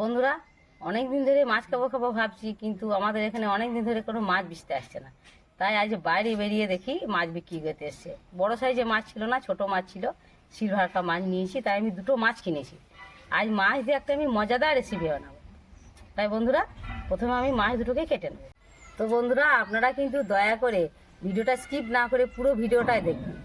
বন্ধুরা অনেক দিন ধরে মাছ খাব খাব ভাবছি, কিন্তু আমাদের এখানে অনেক দিন ধরে কোনো মাছ বিচতে আসছে না। তাই আজ বাইরে বেরিয়ে দেখি মাছ বিক্রি করতে এসছে। বড় সাইজে মাছ ছিল না, ছোট মাছ ছিল সিলভার মাছ নিয়েছি, তাই আমি দুটো মাছ কিনেছি। আজ মাছ দিয়ে একটা আমি মজাদার রেসিপি বানাবো। তাই বন্ধুরা, প্রথমে আমি মাছ দুটোকে কেটে নেব। তো বন্ধুরা, আপনারা কিন্তু দয়া করে ভিডিওটা স্কিপ না করে পুরো ভিডিওটাই দেখবেন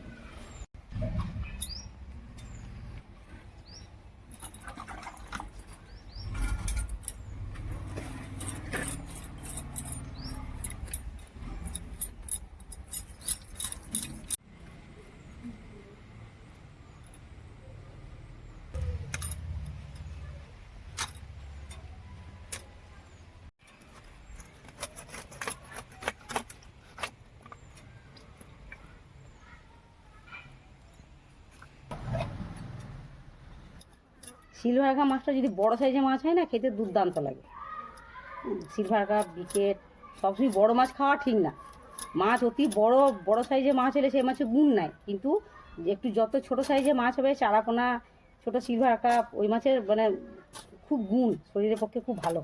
সিলভার কাপ মাছটা যদি বড় সাইজের মাছ হয় না খেতে দুর্দান্ত লাগে। হুম, সিলভার কাপ বিকেট সবসময় বড় মাছ খাওয়া ঠিক না। মাছ অতি বড় বড় সাইজের মাছ হলে সেই মাছের গুণ নাই। কিন্তু একটু যত ছোট সাইজের মাছ হবে চারাপোনা ছোট সিলভার কাপ ওই মাছের মানে খুব গুণ শরীরের পক্ষে খুব ভালো।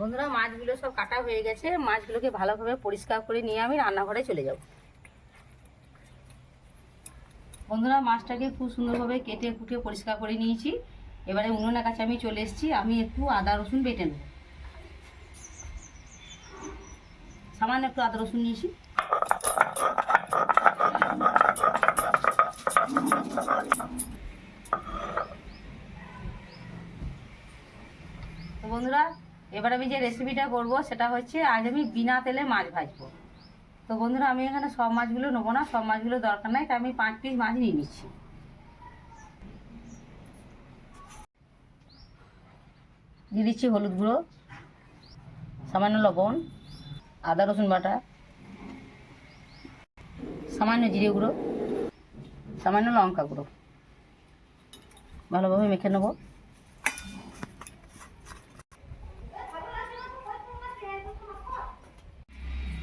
বন্ধুরা, মাছগুলো সব কাটা হয়ে গেছে। মাছগুলোকে ভালোভাবে পরিষ্কার করে নিয়ে আমি রান্নাঘরে চলে যাব। বন্ধুরা, মাছটাকে খুব সুন্দরভাবে কেটে কুটে পরিষ্কার করে নিয়েছি। এবারে উনুনের কাছে আমি চলে এসেছি। আমি একটু আদা রসুন বেটে নেব। সামান্য একটু আদা রসুন নিয়েছি। বন্ধুরা এবার আমি যে রেসিপিটা করব, সেটা হচ্ছে আজ আমি বিনা তেলে মাছ ভাজবো। তো বন্ধুরা, আমি এখানে সব মাছগুলো নেব না, সব মাছগুলো দরকার নাই, তাই আমি পাঁচ পিস মাছ নিয়ে নিচ্ছি। দিয়ে দিচ্ছি হলুদ গুঁড়ো, সামান্য লবণ, আদা, রসুন বাটা, সামান্য জিরে গুঁড়ো, সামান্য লঙ্কা গুঁড়ো। ভালোভাবে মেখে নেব।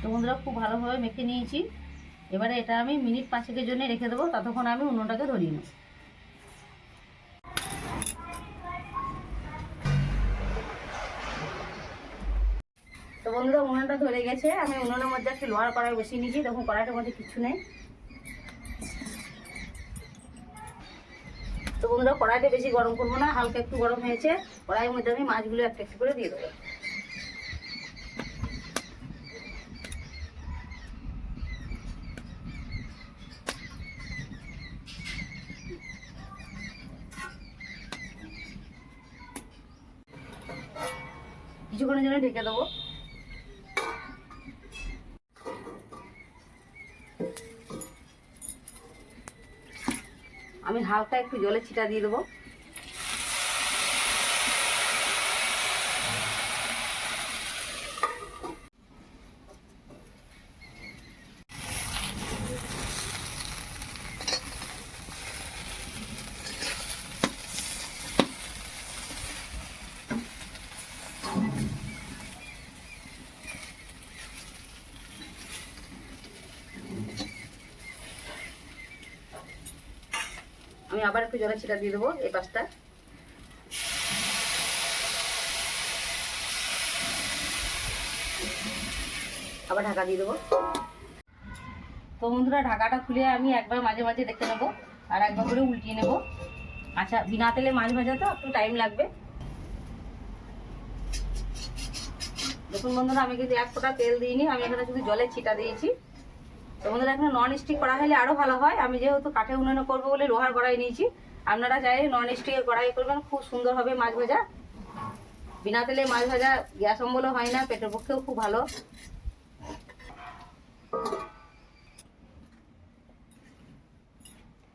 তো বন্ধুরা, খুব ভালোভাবে মেখে নিয়েছি। এবারে এটা আমি মিনিট পাঁচেকের জন্য রেখে দেবো, ততক্ষণ আমি উনুনটাকে ধরিয়ে নেব তো বন্ধুরা, উনুনটা ধরে গেছে। আমি উনুনের মধ্যে একটি লোহার কড়াই বসিয়ে নিয়েছি তখন কড়াইটার মধ্যে কিছু নেই। তো বন্ধুরা, কড়াইটা বেশি গরম করব না, হালকা একটু গরম হয়েছে। কড়াইয়ের মধ্যে আমি মাছগুলো একটা একটু করে দিয়ে দেবো। কিছুক্ষণের জন্য ঢেকে দেবো। আমি হালকা একটু জলে ছিটা দিয়ে দেবো। আমি আবার একটু জলে ছিটা দিয়ে দেবো এই পাশটা। আবার ঢাকা দিয়ে দেবো। তো বন্ধুরা, ঢাকাটা খুলে আমি একবার মাঝে মাঝে দেখে নেব আর একবার করে উল্টিয়ে নেব। আচ্ছা বিনা তেলে মাছ ভাজা তো একটু টাইম লাগবে। দেখুন বন্ধুরা, আমি কিন্তু এক ফোঁটা তেল দিইনি, আমি এখানে শুধু জলের ছিটা দিয়েছি। তো বন্ধুরা এখানে নন স্টিক করা হলে আরও ভালো হয়। আমি যেহেতু কাঠে উনুনে করব বলে লোহার কড়াই নিয়েছি, আপনারা চাইলে নন স্টিকের কড়াই করবেন, খুব সুন্দর হবে মাছ ভাজা। বিনা তেলে মাছ ভাজা গ্যাস অম্বলও হয় না, পেটের পক্ষেও খুব ভালো।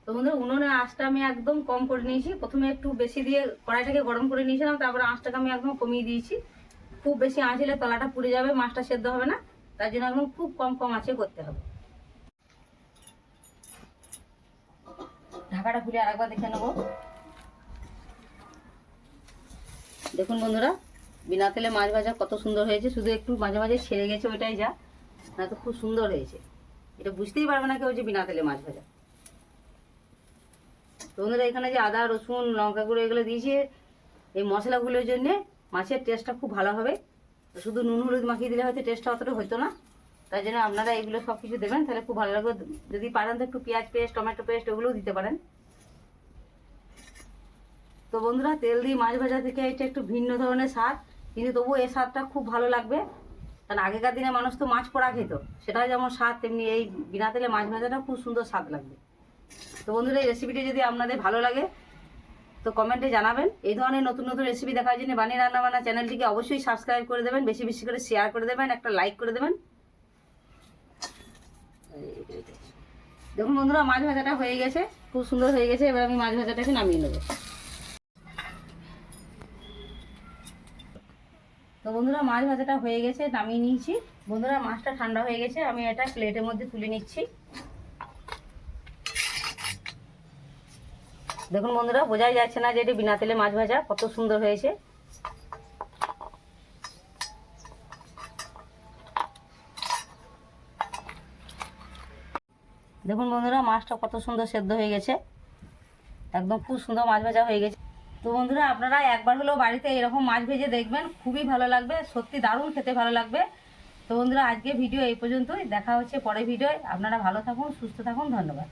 তোমাদের উনুনে আঁচটা আমি একদম কম করে নিয়েছি। প্রথমে একটু বেশি দিয়ে কড়াইটাকে গরম করে নিয়েছিলাম, তারপরে আঁচটাকে আমি একদম কমিয়ে দিয়েছি। খুব বেশি আঁচ হলে তলাটা পুড়ে যাবে, মাছটা সেদ্ধ হবে না। তার জন্য একদম খুব কম কম আঁচে করতে হবে। ঢাকাটা খুলে আরেকবার দেখে নেব। দেখুন বন্ধুরা, বিনা তেলে মাছ ভাজা কত সুন্দর হয়েছে। শুধু একটু মাঝে মাঝে ছেড়ে গেছে ওইটাই যা, না তো খুব সুন্দর হয়েছে। এটা বুঝতেই পারবে না কেউ যে বিনা তেলে মাছ ভাজা। তো বন্ধুরা, এখানে যে আদা, রসুন, লঙ্কা গুঁড়ো এগুলো দিয়েছি, এই মশলাগুলোর জন্যে মাছের টেস্টটা খুব ভালো হবে। শুধু নুন, হলুদ মাখিয়ে দিলে হয়তো টেস্টটা অতটা হতো না। তাই জন্য আপনারা এগুলো সব কিছু দেবেন, তাহলে খুব ভালো লাগবে। যদি পারেন তো একটু পেঁয়াজ পেস্ট, টমেটো পেস্ট, ওগুলোও দিতে পারেন। তো বন্ধুরা, তেল দিয়ে মাছ ভাজা থেকে এটা একটু ভিন্ন ধরনের স্বাদ, কিন্তু তবুও এই স্বাদটা খুব ভালো লাগবে। কারণ আগেকার দিনে মানুষ তো মাছ পোড়া খেত সেটা যেমন স্বাদ, তেমনি এই বিনা তেলে মাছ ভাজাটা খুব সুন্দর স্বাদ লাগবে। তো বন্ধুরা, এই রেসিপিটি যদি আপনাদের ভালো লাগে, তো কমেন্টে জানাবেন। এই ধরনের নতুন নতুন রেসিপি দেখার জন্য বানিয়ে রান্না বান্না চ্যানেলটিকে অবশ্যই সাবস্ক্রাইব করে দেবেন, বেশি বেশি করে শেয়ার করে দেবেন, একটা লাইক করে দেবেন। দেখুন বন্ধুরা, মাছ ভাজাটা হয়ে গেছে, খুব সুন্দর হয়ে গেছে, এবার আমি মাছ ভাজাটাকে নামিয়ে নেব। তো বন্ধুরা, মাছ ভাজাটা হয়ে গেছে, নামিয়ে নিয়েছি। বন্ধুরা, মাছটা ঠান্ডা হয়ে গেছে, আমি এটা প্লেটের মধ্যে তুলে নিচ্ছি। দেখুন বন্ধুরা, বোঝাই যাচ্ছে না যে এটা বিনা তেলে মাছ ভাজা, কত সুন্দর হয়েছে। দেখুন বন্ধুরা, মাছটা কত সুন্দর সেদ্ধ হয়ে গেছে। একদম খুব সুন্দর মাছ ভাজা হয়ে গেছে। তো বন্ধুরা, আপনারা একবার হলেও বাড়িতে এরকম মাছ ভেজে দেখবেন, খুবই ভালো লাগবে, সত্যি দারুণ খেতে ভালো লাগবে। তো বন্ধুরা আজকে ভিডিও এই পর্যন্তই, দেখা হচ্ছে পরে ভিডিও আপনারা ভালো থাকুন, সুস্থ থাকুন, ধন্যবাদ।